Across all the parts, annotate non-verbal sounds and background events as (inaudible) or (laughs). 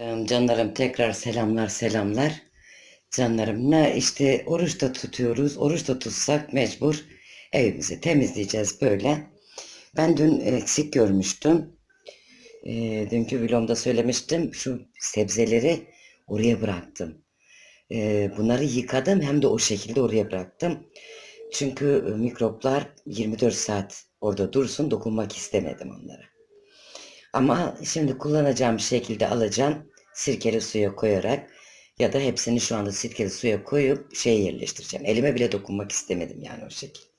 Canlarım tekrar selamlar selamlar. Canlarım ne işte oruç da tutuyoruz. Oruç da tutsak mecbur evimizi temizleyeceğiz böyle. Ben dün eksik görmüştüm. Ee, dünkü vlogumda söylemiştim. Şu sebzeleri oraya bıraktım. Ee, bunları yıkadım hem de o şekilde oraya bıraktım. Çünkü e, mikroplar 24 saat orada dursun dokunmak istemedim onlara. Ama şimdi kullanacağım şekilde alacağım. Sirkeli suya koyarak ya da hepsini şu anda sirkeli suya koyup şeye yerleştireceğim. Elime bile dokunmak istemedim yani o şekilde.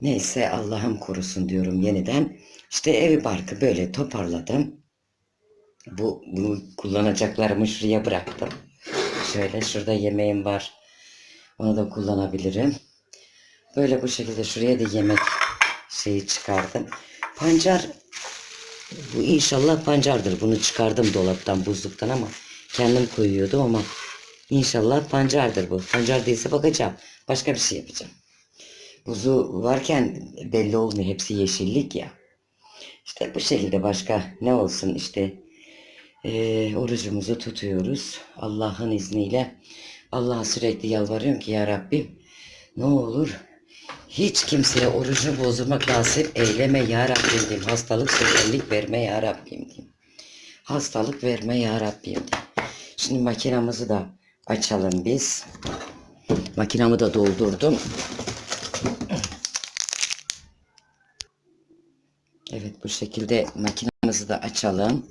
Neyse Allah'ım korusun diyorum yeniden. İşte evi barkı böyle toparladım. Bu bunu kullanacaklarımı şuraya bıraktım. Şöyle şurada yemeğim var. Onu da kullanabilirim. Böyle bu şekilde şuraya da yemek şeyi çıkardım. Pancar bu inşallah pancardır. Bunu çıkardım dolaptan, buzluktan ama kendim koyuyordum ama inşallah pancardır bu. Pancar değilse bakacağım. Başka bir şey yapacağım. Buzu varken belli olmuyor. Hepsi yeşillik ya. İşte bu şekilde başka ne olsun işte eee, orucumuzu tutuyoruz. Allah'ın izniyle. Allah'a sürekli yalvarıyorum ki ya Rabbim ne olur hiç kimseye orucu bozmak nasip eyleme ya Rabbim diyeyim. Hastalık şekerlik verme ya Rabbim diyeyim. Hastalık verme ya Rabbim diyeyim. Şimdi makinamızı da açalım biz. Makinamı da doldurdum. Evet bu şekilde makinamızı da açalım.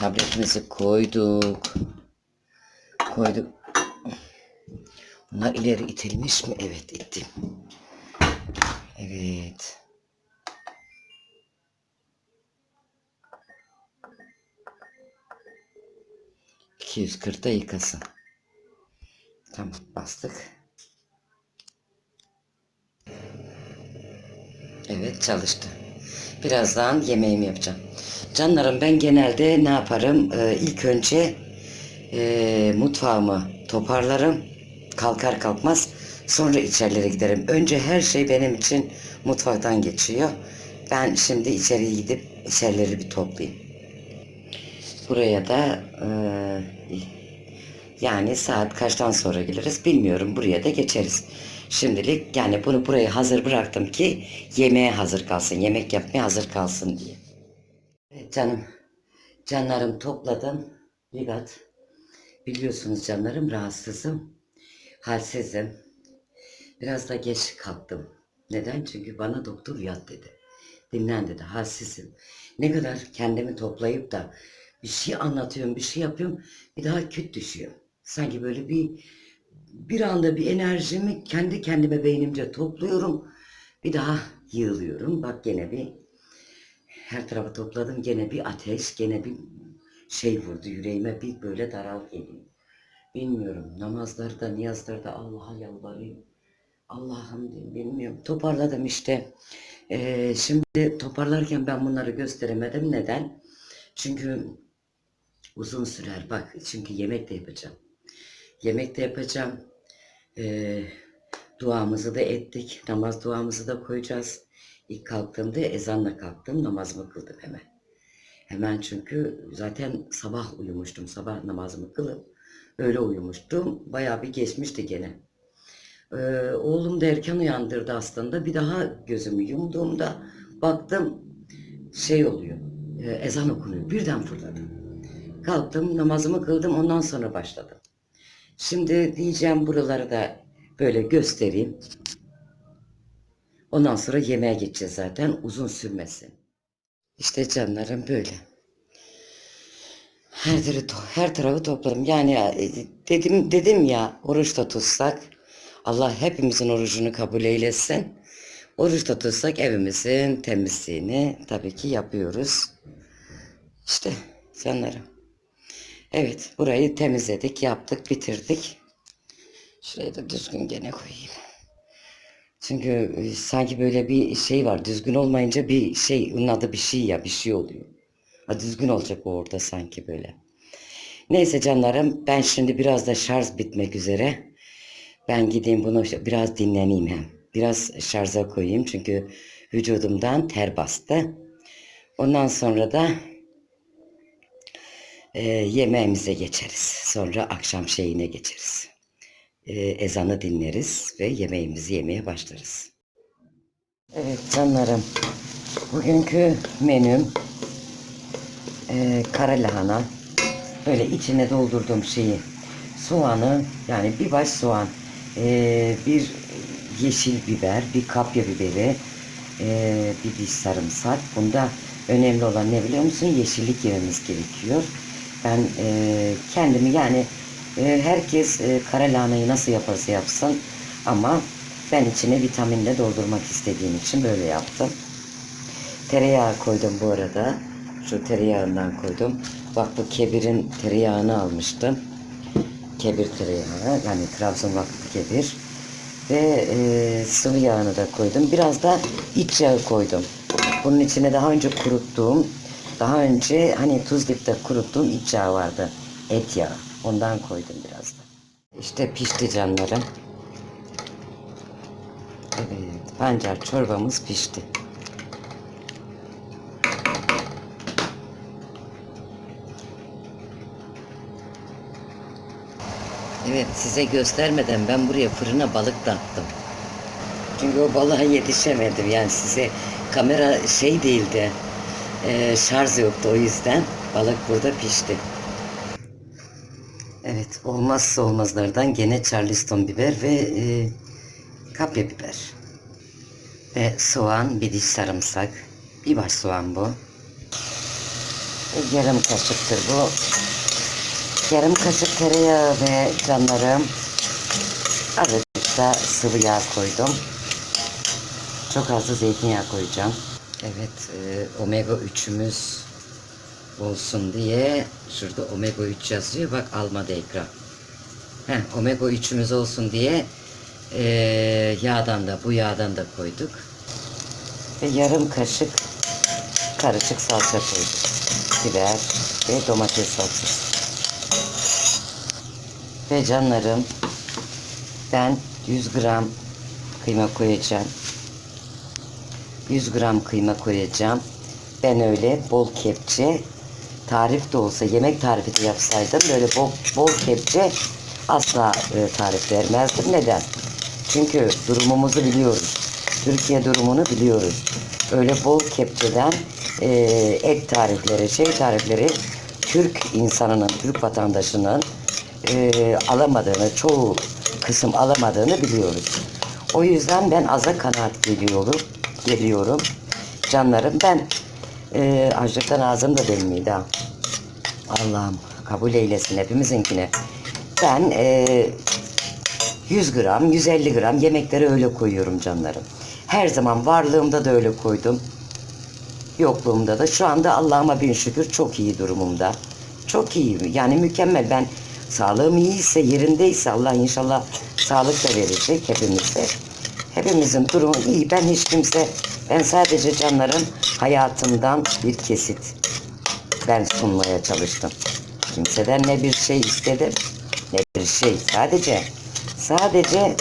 Tabletimizi koyduk. Koyduk. Bunlar ileri itilmiş mi? Evet ittim. Evet. ...240'da yıkasın. Tamam bastık. Evet çalıştı. Birazdan yemeğimi yapacağım. Canlarım ben genelde ne yaparım? Ee, ilk önce e, mutfağımı toparlarım. Kalkar kalkmaz. Sonra içerilere giderim. Önce her şey benim için mutfaktan geçiyor. Ben şimdi içeriye gidip içerileri bir toplayayım. Buraya da e, yani saat kaçtan sonra geliriz bilmiyorum. Buraya da geçeriz. Şimdilik yani bunu buraya hazır bıraktım ki yemeğe hazır kalsın. Yemek yapmaya hazır kalsın diye. Evet canım. Canlarım topladım. Ligat. Biliyorsunuz canlarım rahatsızım. Halsizim. Biraz da geç kalktım. Neden? Çünkü bana doktor yat dedi. Dinlen dedi. Halsizim. Ne kadar kendimi toplayıp da bir şey anlatıyorum, bir şey yapıyorum. Bir daha küt düşüyor. Sanki böyle bir bir anda bir enerjimi kendi kendime beynimce topluyorum. Bir daha yığılıyorum. Bak gene bir her tarafı topladım. Gene bir ateş, gene bir şey vurdu yüreğime. Bir böyle daral geliyor. Bilmiyorum. Namazlarda, niyazlarda Allah'a yalvarıyorum. Allah'ım diyeyim, bilmiyorum. Toparladım işte. Ee, şimdi toparlarken ben bunları gösteremedim. Neden? Çünkü uzun sürer. Bak çünkü yemek de yapacağım. Yemek de yapacağım. Ee, duamızı da ettik. Namaz duamızı da koyacağız. İlk kalktığımda ezanla kalktım. Namazımı kıldım hemen. Hemen çünkü zaten sabah uyumuştum. Sabah namazımı kılıp öyle uyumuştum. Bayağı bir geçmişti gene. Ee, oğlum da erken uyandırdı aslında. Bir daha gözümü yumduğumda baktım şey oluyor. e, ezan okunuyor. Birden fırladım. Kalktım namazımı kıldım ondan sonra başladım. Şimdi diyeceğim buraları da böyle göstereyim. Ondan sonra yemeğe geçeceğiz zaten uzun sürmesin. İşte canlarım böyle. Her tarafı, her tarafı topladım. Yani e, dedim dedim ya oruç da tutsak Allah hepimizin orucunu kabul eylesin. Oruç da tutsak evimizin temizliğini tabii ki yapıyoruz. İşte canlarım. Evet burayı temizledik, yaptık, bitirdik. Şurayı da düzgün gene koyayım. Çünkü e, sanki böyle bir şey var. Düzgün olmayınca bir şey, onun adı bir şey ya, bir şey oluyor. Ha, düzgün olacak o orada sanki böyle. Neyse canlarım ben şimdi biraz da şarj bitmek üzere. Ben gideyim bunu biraz dinleneyim hem. Biraz şarja koyayım çünkü vücudumdan ter bastı. Ondan sonra da e, yemeğimize geçeriz. Sonra akşam şeyine geçeriz. E, ezanı dinleriz ve yemeğimizi yemeye başlarız. Evet canlarım. Bugünkü menüm e, kara lahana. Böyle içine doldurduğum şeyi. Soğanı yani bir baş soğan. E, bir yeşil biber, bir kapya biberi, e, bir diş sarımsak. Bunda önemli olan ne biliyor musun? Yeşillik yememiz gerekiyor. Ben e, kendimi yani e, herkes e, kara lahanayı nasıl yaparsa yapsın ama ben içine vitaminle doldurmak istediğim için böyle yaptım. Tereyağı koydum bu arada. Şu tereyağından koydum. Bak bu kebirin tereyağını almıştım. Kebir tereyağı yani Trabzon vakfı kebir. Ve e, sıvı yağını da koydum. Biraz da iç yağı koydum. Bunun içine daha önce kuruttuğum, daha önce hani Tuzlip'te kuruttuğum iç yağı vardı. Et yağı. Ondan koydum biraz da. İşte pişti canlarım. Evet, pancar çorbamız pişti. Evet, size göstermeden ben buraya fırına balık da. Çünkü o balığa yetişemedim. Yani size kamera şey değildi, e, şarj yoktu o yüzden balık burada pişti. Evet, olmazsa olmazlardan gene Charleston biber ve e, kapya biber. Ve soğan, bir diş sarımsak. Bir baş soğan bu. E, yarım kaşıktır bu. Yarım kaşık tereyağı ve canlarım. Azıcık da sıvı yağ koydum. Çok az da zeytinyağı koyacağım. Evet, e, omega 3'ümüz olsun diye şurada omega 3 yazıyor. Bak almadı ekran. Heh, omega 3'ümüz olsun diye e, yağdan da bu yağdan da koyduk. Ve yarım kaşık karışık salça koyduk. Biber ve domates salçası. Ve canlarım ben 100 gram kıyma koyacağım. 100 gram kıyma koyacağım. Ben öyle bol kepçe tarif de olsa yemek tarifi de yapsaydım böyle bol, bol kepçe asla e, tarif vermezdim. Neden? Çünkü durumumuzu biliyoruz. Türkiye durumunu biliyoruz. Öyle bol kepçeden e, et tarifleri, şey tarifleri Türk insanının, Türk vatandaşının e, alamadığını, çoğu kısım alamadığını biliyoruz. O yüzden ben aza kanaat geliyorum. Geliyorum. Canlarım ben e, açlıktan ağzım da delmiydi ha. Allah'ım kabul eylesin hepimizinkine. Ben e, 100 gram, 150 gram yemekleri öyle koyuyorum canlarım. Her zaman varlığımda da öyle koydum. Yokluğumda da. Şu anda Allah'ıma bin şükür çok iyi durumumda. Çok iyi. Yani mükemmel. Ben sağlığım iyiyse, yerindeyse Allah inşallah sağlık da verecek hepimize. Hepimizin durumu iyi. Ben hiç kimse, ben sadece canların hayatından bir kesit ben sunmaya çalıştım. Kimseden ne bir şey istedim ne bir şey. Sadece sadece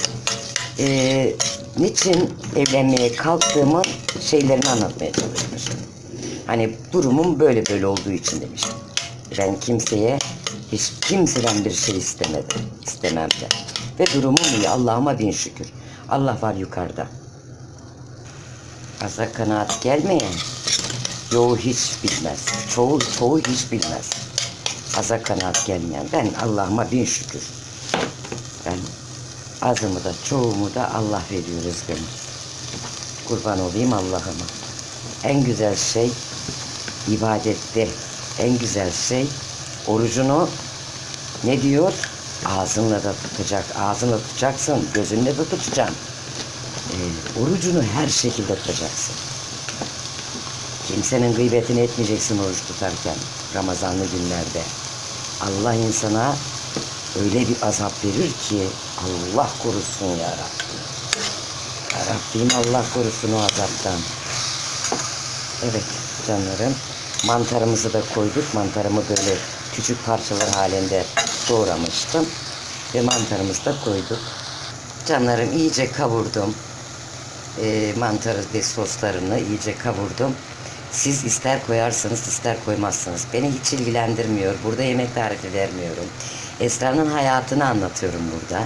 e, niçin evlenmeye kalktığımın şeylerini anlatmaya çalışmışım. Hani durumum böyle böyle olduğu için demiştim. Ben kimseye hiç kimseden bir şey istemedim. istemem de. Ve durumum iyi. Allah'ıma bin şükür. Allah var yukarıda. Aza kanaat gelmeyen Yoğu hiç bilmez. Çoğu, çoğu hiç bilmez. Aza kanaat gelmeyen. Ben Allah'ıma bin şükür. Ben azımı da çoğumu da Allah veriyor rızkımı. Kurban olayım Allah'ıma. En güzel şey ibadette. En güzel şey orucunu ne diyor? Ağzınla da tutacak. Ağzınla tutacaksın. Gözünle de tutacaksın. Ee, orucunu her şekilde tutacaksın. Kimsenin gıybetini etmeyeceksin oruç tutarken Ramazanlı günlerde. Allah insana öyle bir azap verir ki Allah korusun ya Rabbi. Ya Rabbim Allah korusun o azaptan. Evet canlarım. Mantarımızı da koyduk. Mantarımı böyle küçük parçalar halinde doğramıştım. Ve mantarımızı da koyduk. Canlarım iyice kavurdum. E, mantarı ve soslarını iyice kavurdum. Siz ister koyarsınız ister koymazsınız. Beni hiç ilgilendirmiyor. Burada yemek tarifi vermiyorum. Esra'nın hayatını anlatıyorum burada.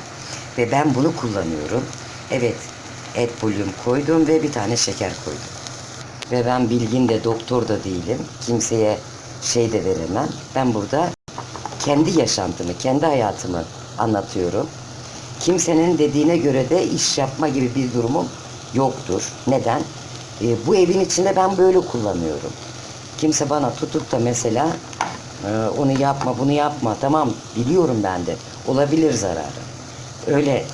Ve ben bunu kullanıyorum. Evet et bulyon koydum ve bir tane şeker koydum. Ve ben bilgin de doktor da değilim. Kimseye şey de veremem. Ben burada kendi yaşantımı, kendi hayatımı anlatıyorum. Kimsenin dediğine göre de iş yapma gibi bir durumum yoktur. Neden? E, bu evin içinde ben böyle kullanıyorum. Kimse bana tutup da mesela e, onu yapma, bunu yapma. Tamam biliyorum ben de. Olabilir zararı. Öyle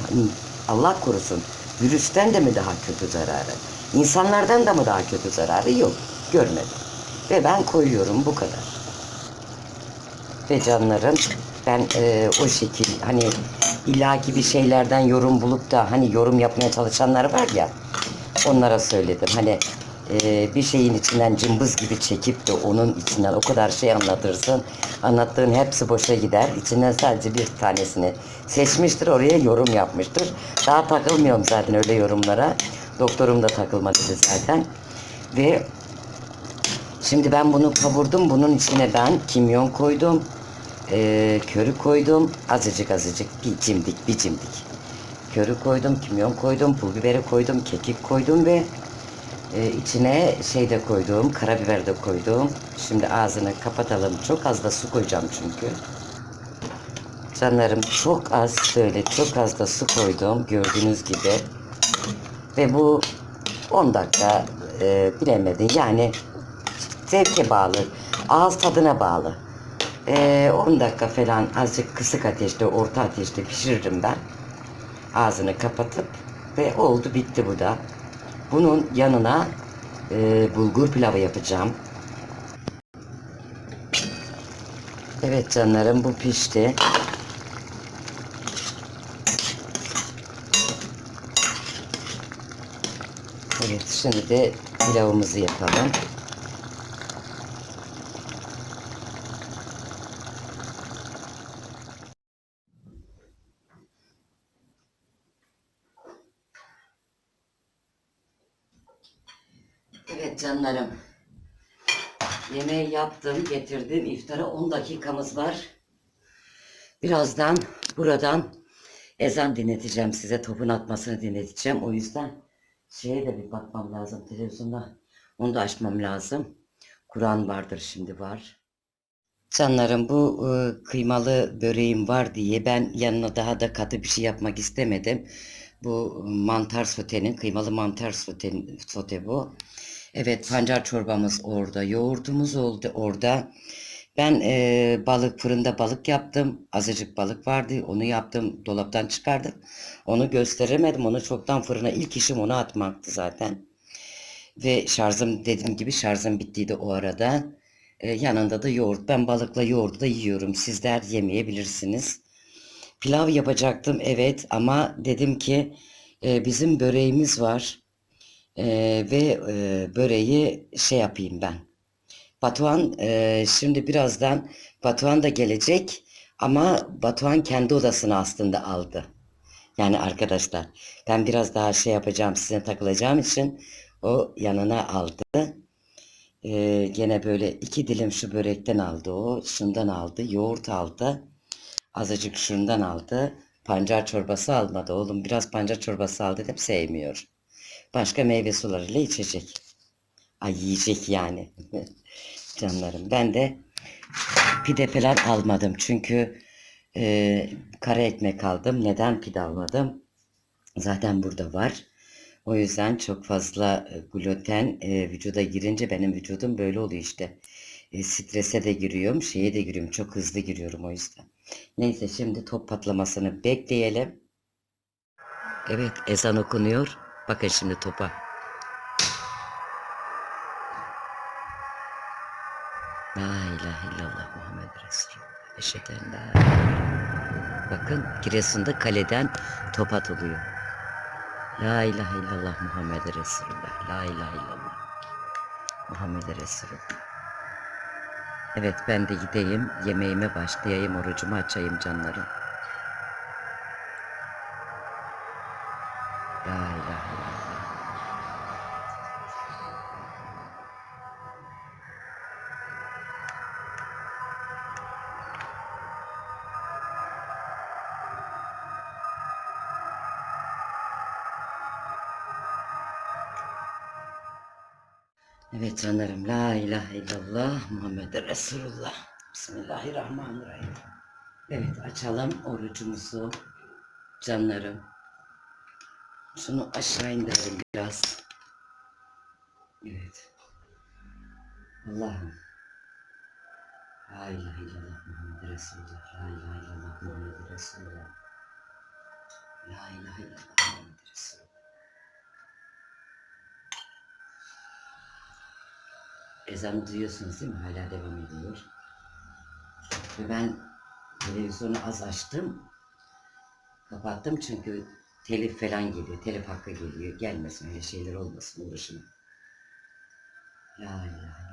Allah korusun virüsten de mi daha kötü zararı? İnsanlardan da mı daha kötü zararı? Yok. Görmedim. Ve ben koyuyorum bu kadar. Ve canlarım ben e, o şekil hani illaki bir şeylerden yorum bulup da hani yorum yapmaya çalışanlar var ya onlara söyledim. Hani e, bir şeyin içinden cımbız gibi çekip de onun içinden o kadar şey anlatırsın. Anlattığın hepsi boşa gider. İçinden sadece bir tanesini seçmiştir. Oraya yorum yapmıştır. Daha takılmıyorum zaten öyle yorumlara. Doktorum da takılma dedi zaten. Ve Şimdi ben bunu kavurdum. Bunun içine ben kimyon koydum. Ee, körü koydum. Azıcık azıcık bir cimdik bir cimdik. Körü koydum, kimyon koydum, pul biberi koydum, kekik koydum ve e, içine şey de koydum, karabiber de koydum. Şimdi ağzını kapatalım. Çok az da su koyacağım çünkü. Canlarım çok az böyle çok az da su koydum gördüğünüz gibi. Ve bu 10 dakika e, bilemedin yani zevke bağlı, ağız tadına bağlı. E, 10 dakika falan azıcık kısık ateşte, orta ateşte pişiririm ben. Ağzını kapatıp ve oldu bitti bu da. Bunun yanına e, bulgur pilavı yapacağım. Evet canlarım bu pişti. Evet şimdi de pilavımızı yapalım. Evet canlarım. Yemeği yaptım, getirdim. İftara 10 dakikamız var. Birazdan buradan ezan dinleteceğim size. Topun atmasını dinleteceğim. O yüzden şeye de bir bakmam lazım televizyonda. Onu da açmam lazım. Kur'an vardır şimdi var. Canlarım bu e, kıymalı böreğim var diye ben yanına daha da katı bir şey yapmak istemedim. Bu mantar sotenin, kıymalı mantar sotenin, sote bu. Evet pancar çorbamız orada, yoğurdumuz oldu orada. Ben e, balık fırında balık yaptım. Azıcık balık vardı. Onu yaptım. Dolaptan çıkardım. Onu gösteremedim. Onu çoktan fırına ilk işim onu atmaktı zaten. Ve şarjım dediğim gibi şarjım bittiydi o arada. E, yanında da yoğurt. Ben balıkla yoğurdu da yiyorum. Sizler yemeyebilirsiniz. Pilav yapacaktım evet ama dedim ki e, bizim böreğimiz var. E, ve e, böreği şey yapayım ben. Batuhan e, şimdi birazdan Batuhan da gelecek ama Batuhan kendi odasını aslında aldı. Yani arkadaşlar ben biraz daha şey yapacağım size takılacağım için o yanına aldı. E, gene böyle iki dilim şu börekten aldı o. Şundan aldı. Yoğurt aldı. Azıcık şundan aldı. Pancar çorbası almadı. Oğlum biraz pancar çorbası al dedim sevmiyor. Başka meyve sularıyla içecek. Ay yiyecek yani. (laughs) Canlarım. Ben de pide falan almadım. Çünkü e, kara ekmek aldım. Neden pide almadım? Zaten burada var. O yüzden çok fazla e, gluten e, vücuda girince benim vücudum böyle oluyor işte. E, strese de giriyorum, şeye de giriyorum. Çok hızlı giriyorum o yüzden. Neyse şimdi top patlamasını bekleyelim. Evet ezan okunuyor. Bakın şimdi topa. La ilahe illallah Muhammed Resulullah. Eşhedü en la. Bakın Giresun'da kaleden top atılıyor. La ilahe illallah Muhammed Resulullah. La ilahe illallah. Muhammed Resulullah. Evet ben de gideyim yemeğime başlayayım orucumu açayım canlarım. Evet canlarım. La ilahe illallah Muhammed Resulullah. Bismillahirrahmanirrahim. Evet açalım orucumuzu. Canlarım. Şunu aşağı indirelim biraz. Evet. Allah'ım. La ilahe illallah Muhammed Resulullah. La ilahe illallah Muhammed Resulullah. La ilahe illallah Muhammed Resulullah. Ezanı duyuyorsunuz değil mi? Hala devam ediyor. Ve ben televizyonu az açtım. Kapattım çünkü telif falan geliyor. Telif hakkı geliyor. Gelmesin öyle şeyler olmasın uğraşına. La ilahe.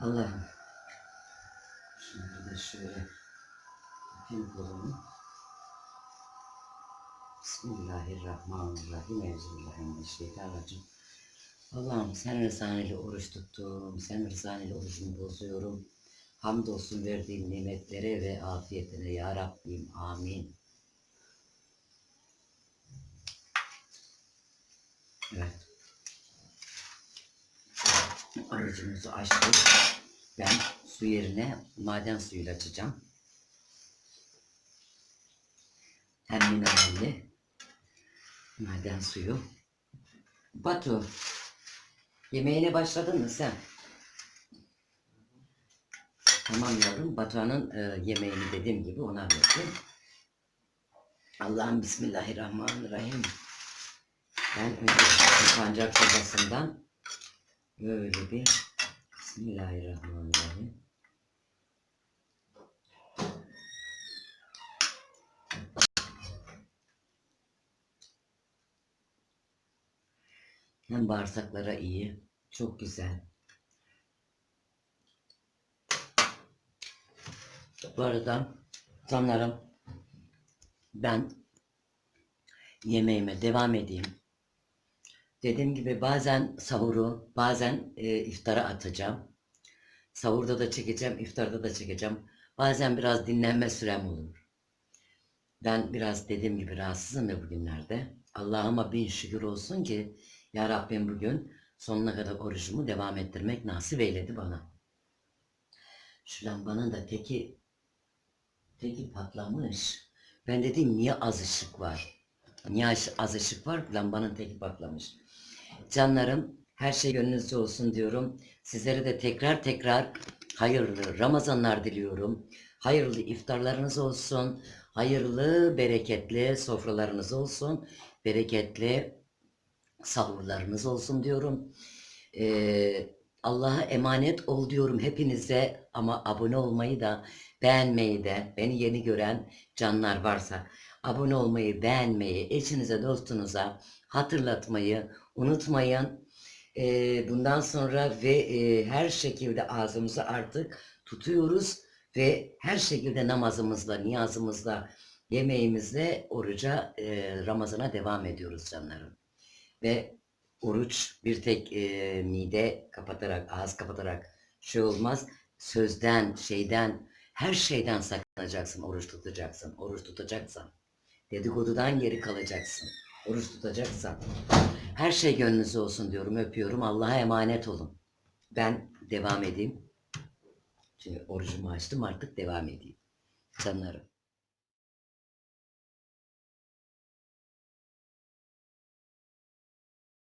Allah'ım. Şunu da şöyle yapayım kolumu. Bismillahirrahmanirrahim. Euzubillahimineşşeytanirracim. Allah'ım sen rızanıyla oruç tuttum. Sen rızanıyla orucumu bozuyorum. Hamdolsun verdiğin nimetlere ve afiyetine ya Rabbim. Amin. Evet. Orucumuzu açtık. Ben su yerine maden suyuyla açacağım. Hem mineralli maden suyu. Batu, yemeğine başladın mı sen? Tamam yavrum, Batuhan'ın e, yemeğini dediğim gibi ona verdim. Allah'ım Bismillahirrahmanirrahim. Ben önce pancak sobasından böyle bir Bismillahirrahmanirrahim. Hem bağırsaklara iyi. Çok güzel. Bu arada canlarım ben yemeğime devam edeyim. Dediğim gibi bazen sahuru, bazen e, iftara atacağım. Sahurda da çekeceğim, iftarda da çekeceğim. Bazen biraz dinlenme sürem olur. Ben biraz dediğim gibi rahatsızım ya bugünlerde. Allah'ıma bin şükür olsun ki ya Rabbim bugün sonuna kadar orucumu devam ettirmek nasip eyledi bana. Şu lambanın da teki teki patlamış. Ben dedim niye az ışık var? Niye az ışık var? Lambanın teki patlamış. Canlarım her şey gönlünüzce olsun diyorum. Sizlere de tekrar tekrar hayırlı Ramazanlar diliyorum. Hayırlı iftarlarınız olsun. Hayırlı, bereketli sofralarınız olsun. Bereketli sahurlarınız olsun diyorum. Ee, Allah'a emanet ol diyorum hepinize ama abone olmayı da beğenmeyi de beni yeni gören canlar varsa abone olmayı, beğenmeyi, eşinize, dostunuza hatırlatmayı unutmayın. Ee, bundan sonra ve e, her şekilde ağzımızı artık tutuyoruz ve her şekilde namazımızla, niyazımızla, yemeğimizle oruca, e, Ramazan'a devam ediyoruz canlarım. Ve oruç bir tek e, mide kapatarak, ağız kapatarak şey olmaz. Sözden, şeyden, her şeyden sakınacaksın, oruç tutacaksın. Oruç tutacaksan. Dedikodudan geri kalacaksın. Oruç tutacaksan. Her şey gönlünüzde olsun diyorum, öpüyorum. Allah'a emanet olun. Ben devam edeyim. Şimdi orucumu açtım artık devam edeyim. Canlarım.